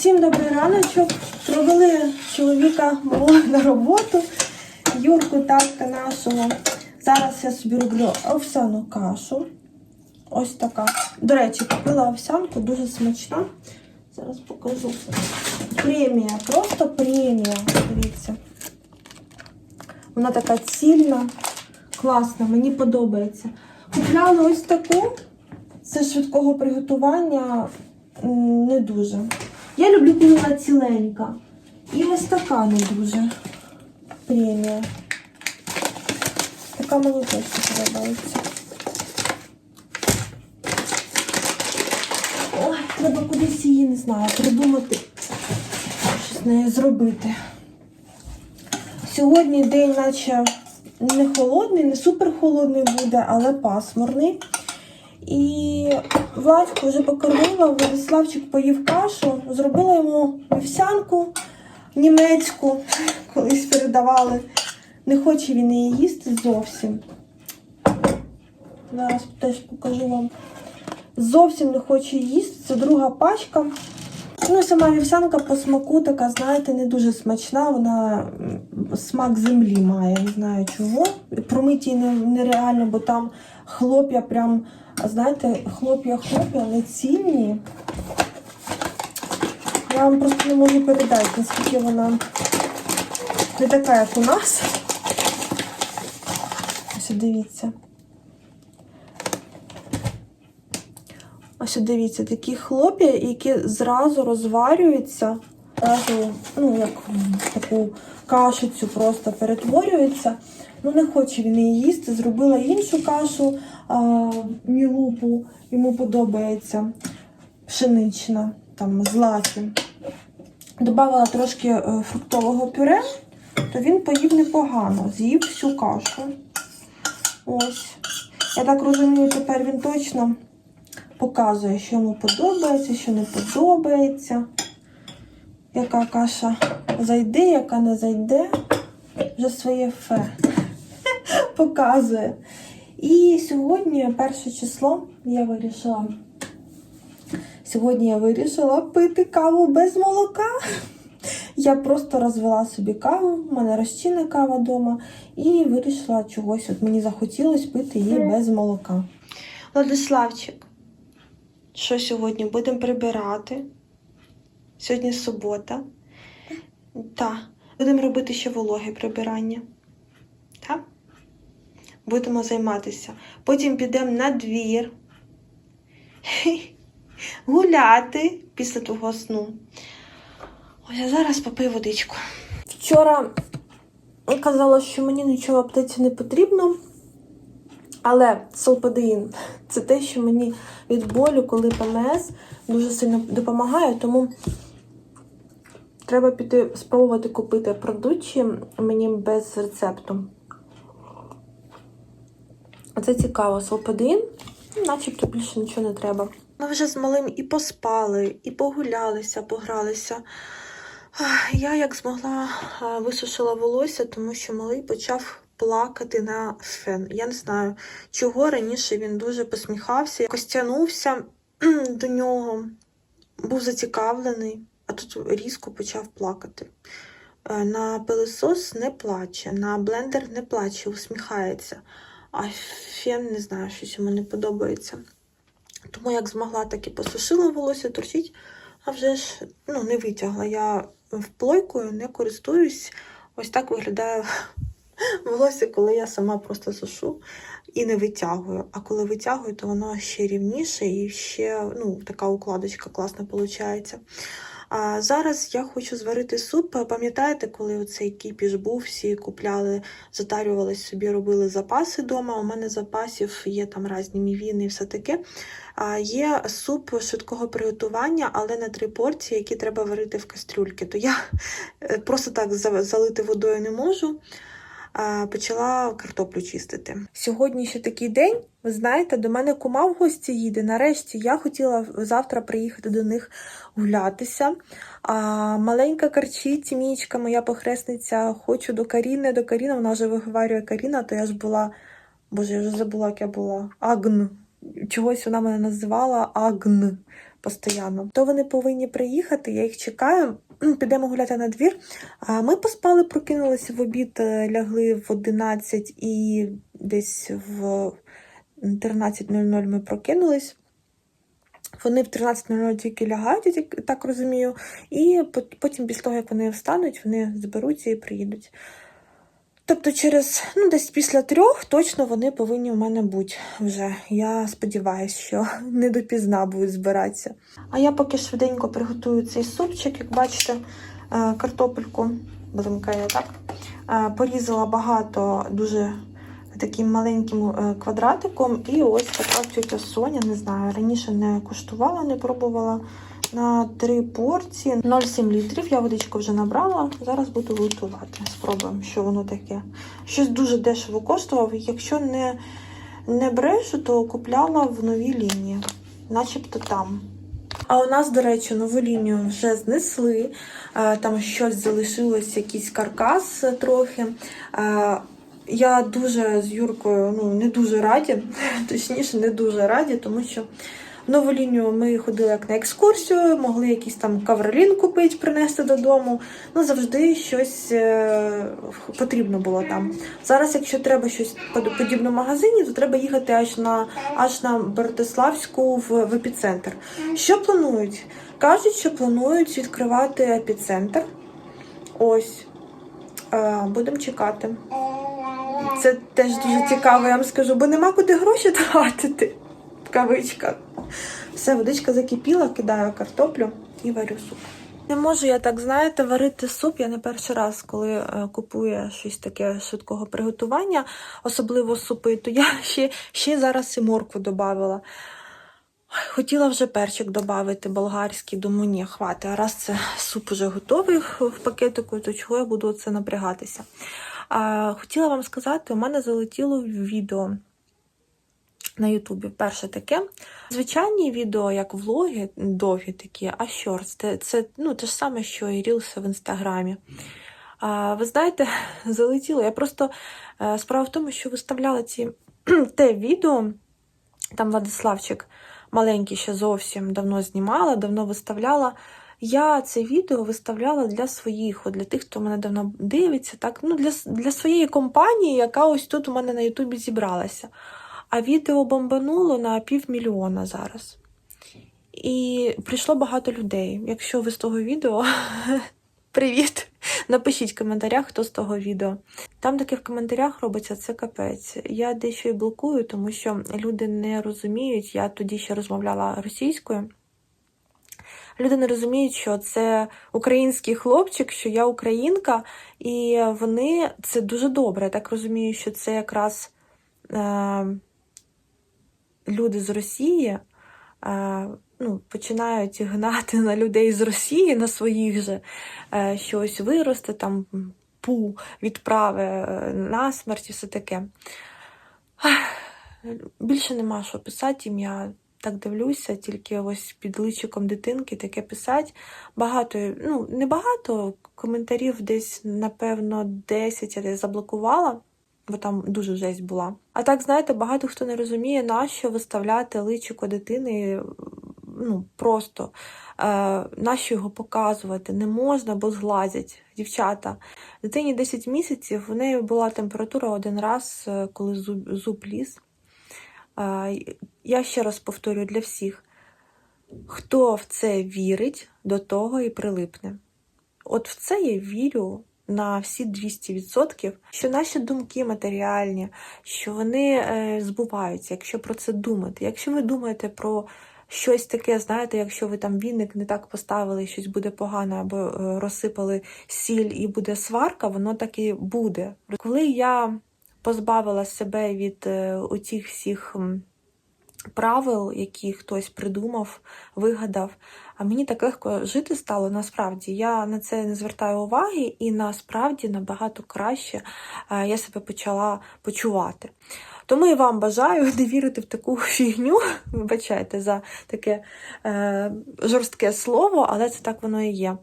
Всім добрий раночок. Провели чоловіка мого на роботу, Юрку татка нашого. Зараз я собі роблю овсяну кашу. Ось така. До речі, купила овсянку, дуже смачна. Зараз покажу. Премія, просто премія. Дивіться. Вона така цільна, класна, мені подобається. Купляла ось таку. Це швидкого приготування не дуже. Я люблю, коли вона ціленька. І ось така не дуже премія. Така мені точно подобається. Ой, треба кудись її, не знаю, придумати, щось з нею зробити. Сьогодні день, наче не холодний, не супер холодний буде, але пасмурний. І Владьку вже покормила, Владиславчик поїв кашу, зробила йому вівсянку німецьку, колись передавали. Не хоче він її їсти зовсім. Зараз теж покажу вам. Зовсім не хоче їсти. Це друга пачка. Ну, сама вівсянка по смаку така, знаєте, не дуже смачна. Вона смак землі має, не знаю чого. Промиті не, нереально, бо там хлоп'я прям, знаєте, хлоп'я-хлоп'я, але цінні. Я вам просто не можу передати, наскільки вона не така, як у нас. Ось дивіться. Ось дивіться, такі хлоп'я, які зразу розварюються, зразу, ну, як таку кашицю просто перетворюються. Ну, не хоче він її їсти. Зробила іншу кашу а, мілупу, йому подобається пшенична, там з лаки. Добавила трошки е, фруктового пюре, то він поїв непогано, з'їв всю кашу. Ось. Я так розумію, тепер він точно показує, що йому подобається, що не подобається. Яка каша зайде, яка не зайде. Вже своє фе показує. І сьогодні, перше число, я вирішила. Сьогодні я вирішила пити каву без молока. Я просто розвела собі каву, в мене розчинна кава вдома, і вирішила чогось. От мені захотілося пити її без молока. Владиславчик, що сьогодні будемо прибирати? Сьогодні субота. Так. Будемо робити ще вологе прибирання. Будемо займатися. Потім підемо на двір. Гуляти після твого сну. Ось а зараз попив водичку. Вчора казала, що мені нічого в аптеці не потрібно. Але солпадеїн це те, що мені від болю, коли ПМС дуже сильно допомагає, тому треба піти спробувати купити продукти мені без рецепту. Це цікаво, солпадеїн, начебто більше нічого не треба. Ми вже з малим і поспали, і погулялися, погралися. Я як змогла висушила волосся, тому що малий почав плакати на фен. Я не знаю, чого раніше він дуже посміхався, якось тягнувся до нього, був зацікавлений, а тут різко почав плакати. Е, На пилисос не плаче, на блендер не плаче, усміхається. А фен, не знаю, щось йому не подобається. Тому як змогла, так і посушила волосся, торчить, а вже ж ну, не витягла. Я вплойкою не користуюсь. Ось так виглядає волосся, коли я сама просто сушу і не витягую. А коли витягую, то воно ще рівніше і ще ну, така укладочка класна виходить. А зараз я хочу зварити суп. Пам'ятаєте, коли оцей кіпіш був, всі купляли, затарювали собі, робили запаси вдома. У мене запасів є там різні мівіни і все таке. А Є суп швидкого приготування, але на три порції, які треба варити в кастрюльки. То я е, просто так залити водою не можу. Почала картоплю чистити. Сьогодні ще такий день. Ви знаєте, до мене кума в гості їде. Нарешті я хотіла завтра приїхати до них гулятися. А маленька карчить, Мічка, моя похресниця, хочу до Каріни. До Каріни вона вже виговарює Каріна, то я ж була. Боже, я вже забула, як я була. Агн. Чогось вона мене називала Агн. Постійно. То вони повинні приїхати, я їх чекаю. Підемо гуляти на двір. Ми поспали, прокинулися в обід, е, лягли в 11 і десь в 13.00 ми прокинулись. Вони в 13.00 тільки лягають, я так розумію, і потім, після того, як вони встануть, вони зберуться і приїдуть. Тобто, через ну, десь після трьох точно вони повинні у мене бути вже. Я сподіваюся, що не допізна будуть збиратися. А я поки швиденько приготую цей супчик, як бачите, е, картопельку, блимкає так. Е, Порізала багато дуже таким маленьким е, квадратиком. І ось така тетя Соня, не знаю, раніше не куштувала, не пробувала. На три порції 0,7 літрів. Я водичку вже набрала. Зараз буду готувати. Спробуємо, що воно таке. Щось дуже дешево коштував. Якщо не, не брешу, то купляла в новій лінії, начебто там. А у нас, до речі, нову лінію вже знесли. Е, Там щось залишилось, якийсь каркас трохи. Е, Я дуже з Юркою ну, не дуже раді, точніше, не дуже раді, тому що нову лінію ми ходили як на екскурсію, могли якийсь там кавролін купити, принести додому. Ну, завжди щось е, потрібно було там. Зараз, якщо треба щось подібне в магазині, то треба їхати аж на аж на Братиславську в, в епіцентр. Що планують? Кажуть, що планують відкривати епіцентр. Ось. Е, будемо чекати. Це теж дуже цікаво, я вам скажу, бо нема куди гроші тратити. В кавичках. Все, водичка закипіла, кидаю картоплю і варю суп. Не можу я так, знаєте, варити суп. Я не перший раз, коли е, купую щось таке швидкого приготування, особливо супи, то я ще, ще зараз і моркву додавала. Хотіла вже перчик додати болгарський, думаю, ні, хватить. А раз це суп уже готовий в пакетику, то чого я буду це напрягатися? А, хотіла вам сказати, у мене залетіло відео на Ютубі. Перше таке. Звичайні відео, як влоги, довгі такі, а що це, це ну, те ж саме, що і рілси в інстаграмі. А, ви знаєте, залетіло. Я просто е, справа в тому, що виставляла ці те відео, там Владиславчик маленький ще зовсім давно знімала, давно виставляла. Я це відео виставляла для своїх, для тих, хто мене давно дивиться, так, ну, для, для своєї компанії, яка ось тут у мене на Ютубі зібралася. А відео бомбануло на півмільйона зараз. І прийшло багато людей. Якщо ви з того відео, привіт! Напишіть в коментарях, хто з того відео. Там таке в коментарях робиться це капець. Я дещо і блокую, тому що люди не розуміють. Я тоді ще розмовляла російською. Люди не розуміють, що це український хлопчик, що я українка, і вони це дуже добре. Я так розумію, що це якраз е, люди з Росії е, ну, починають гнати на людей з Росії, на своїх же е, щось виросте, там пу відправи е, на смерть і все таке. Більше нема що писати їм. Я так дивлюся, тільки ось під личиком дитинки таке писати. Багато, ну, не багато коментарів, десь, напевно, 10 я заблокувала, бо там дуже жесть була. А так, знаєте, багато хто не розуміє, нащо виставляти личико дитини ну, просто. Е, нащо його показувати? Не можна, бо зглазять дівчата. Дитині 10 місяців, в неї була температура один раз, е, коли зуб, зуб ліз. Е, Я ще раз повторюю для всіх, хто в це вірить, до того і прилипне. От в це я вірю на всі 200%, що наші думки матеріальні, що вони е, збуваються, якщо про це думати. Якщо ви думаєте про щось таке, знаєте, якщо ви там віник не так поставили, щось буде погано, або е, розсипали сіль і буде сварка, воно так і буде. Коли я позбавила себе від е, оцих всіх правил, які хтось придумав, вигадав, а мені так легко жити стало насправді. Я на це не звертаю уваги, і насправді набагато краще е, я себе почала почувати. Тому і вам бажаю не вірити в таку фігню, вибачайте за таке е, жорстке слово, але це так воно і є.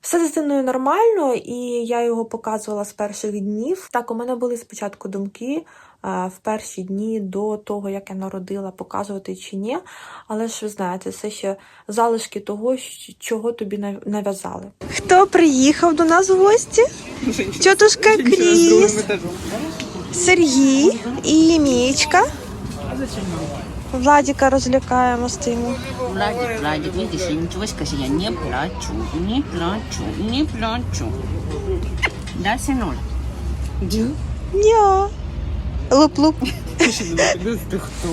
Все з дитиною нормально, і я його показувала з перших днів. Так, у мене були спочатку думки в перші дні до того, як я народила, показувати чи ні. Але ж ви знаєте, це ще залишки того, чого тобі нав'язали. Хто приїхав до нас в гості? Тетушка Кріс, Сергій і Мічка. Владіка розлякаємо стоїмо. Владик, Владик, видишь, я ничего скажи, я не плачу, не плачу, не плачу. Да, сынуль? Ня. Луп-луп. Ти хто?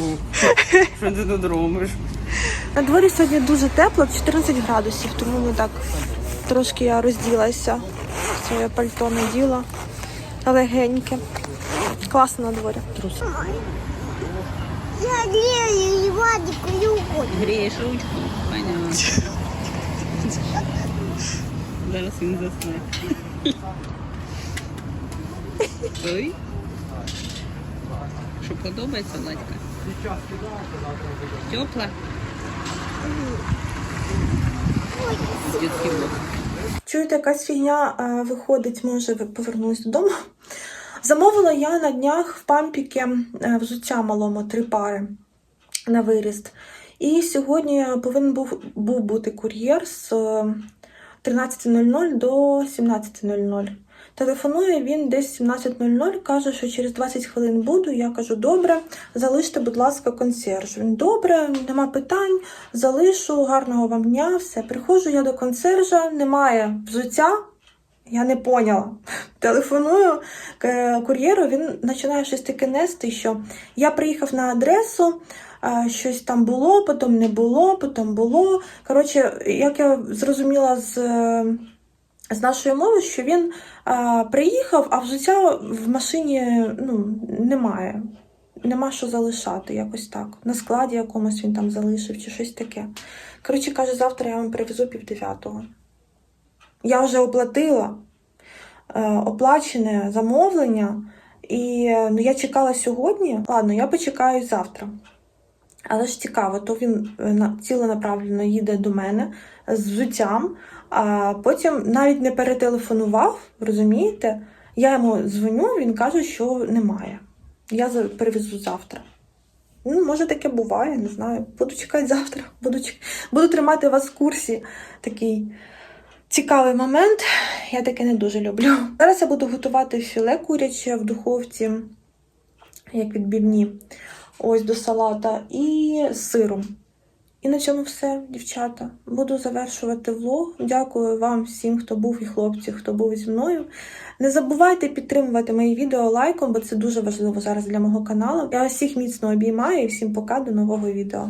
Що ти тут робиш? На дворі сьогодні дуже тепло, 14 градусів, тому ми так трошки я розділася. Своє пальто наділа. Легеньке. Класно на дворі. Я грею и Вадику любовь. Грієш ручку? Понятно. Зараз він засне. Ой. Що подобається, Владька? Тепла? Чуєте, якась фігня е, виходить, ми вже повернулись додому. Замовила я на днях в пампіки е, взуття малому три пари на виріст. І сьогодні повинен був, був бути кур'єр з е, 13.00 до 17.00. Телефонує він десь 17.00, каже, що через 20 хвилин буду. Я кажу, добре, залиште, будь ласка, консьерж. Він добре, нема питань, залишу, гарного вам дня, все. Приходжу я до консьержа, немає взуття. Я не поняла. Телефоную кур'єру, він починає щось таке нести, що я приїхав на адресу, щось там було, потім не було, потім було. Коротше, як я зрозуміла з, е, з нашої мови, що він а, приїхав, а взуття в машині ну, немає. Нема що залишати, якось так. На складі якомусь він там залишив чи щось таке. Коротше, каже, завтра я вам привезу пів дев'ятого. Я вже оплатила е, оплачене замовлення, і ну, я чекала сьогодні. Ладно, я почекаю завтра. Але ж цікаво, то він е, ціленаправленно їде до мене з взуттям, а потім навіть не перетелефонував, розумієте? Я йому дзвоню, він каже, що немає. Я перевезу завтра. Ну, може, таке буває, не знаю. Буду чекати завтра. Буду, буду тримати вас в курсі. Такий цікавий момент. Я таке не дуже люблю. Зараз я буду готувати філе куряче в духовці, як відбивні. Ось до салата, і з сиром. І на цьому все, дівчата. Буду завершувати влог. Дякую вам всім, хто був і хлопці, хто був зі мною. Не забувайте підтримувати мої відео лайком, бо це дуже важливо зараз для мого каналу. Я всіх міцно обіймаю і всім пока до нового відео.